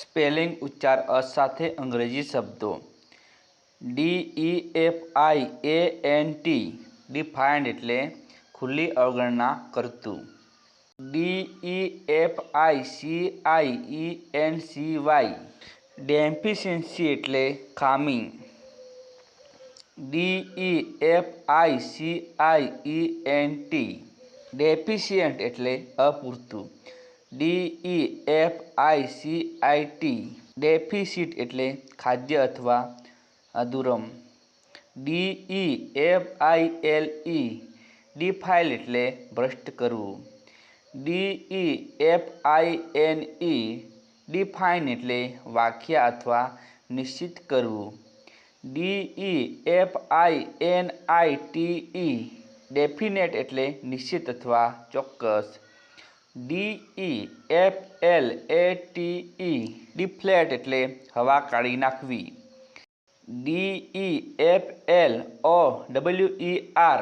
Spelling ઉચ્ચાર અ સાથે અંગ્રેજી શબ્દો. D E F I A N T defiant એટલે ખુલ્લી અવગણના કરતું. D E F I C I E N C Y deficiency એટલે ખામી. D E F I C I E N T deficient એટલે અપૂરતું. D E F I C I T deficit એટલે ખાદ્ય અથવા અધૂરમ. D E F I L E defile એટલે ભ્રષ્ટ કરવું. D E F I N E define એટલે વ્યાખ્યા અથવા નિશ્ચિત કરવું. D E F I N I T E definite એટલે નિશ્ચિત અથવા ચોક્કસ. D E F L A T E deflate એટલે હવા કાઢી નાખવી. D E F L O W E R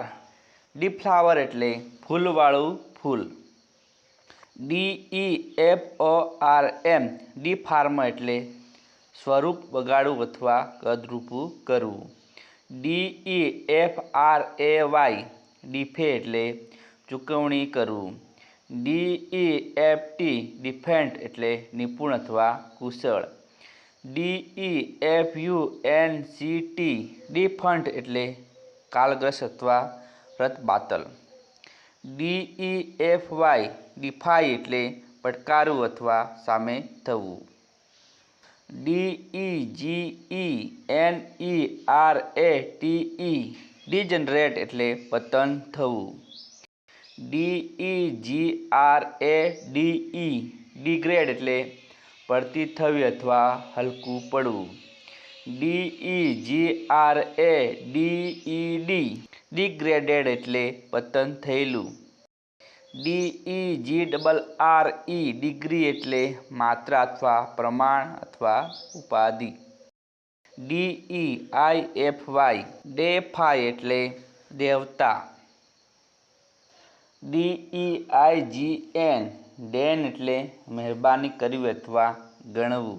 deflower એટલે ફૂલવાળું ફૂલ. D E F O R M deform એટલે સ્વરૂપ બગાડવું અથવા કદરૂપું કરવું. D E F R A Y defray એટલે ચૂકવણી કરવું. D E F T deft એટલે નિપુણ અથવા કુશળ. D E F U N C T defunct એટલે કાલગ્રસ્ત અથવા રદબાતલ D E F Y defy એટલે પડકારવું અથવા સામે થવું. D E G E N E R A T E degenerate એટલે પતન થવું. D E G R A D E degrade એટલે પડતી થવી અથવા હલકું પડવું. D E G R A D E D degraded એટલે પતન થયેલું. D E G double R E degree એટલે માત્રા અથવા પ્રમાણ અથવા ઉપાધિ. D E I F Y deify એટલે દેવતા. ડી ઈ આઈ જી એન ડેન એટલે મહેરબાની કરવી અથવા ગણવું.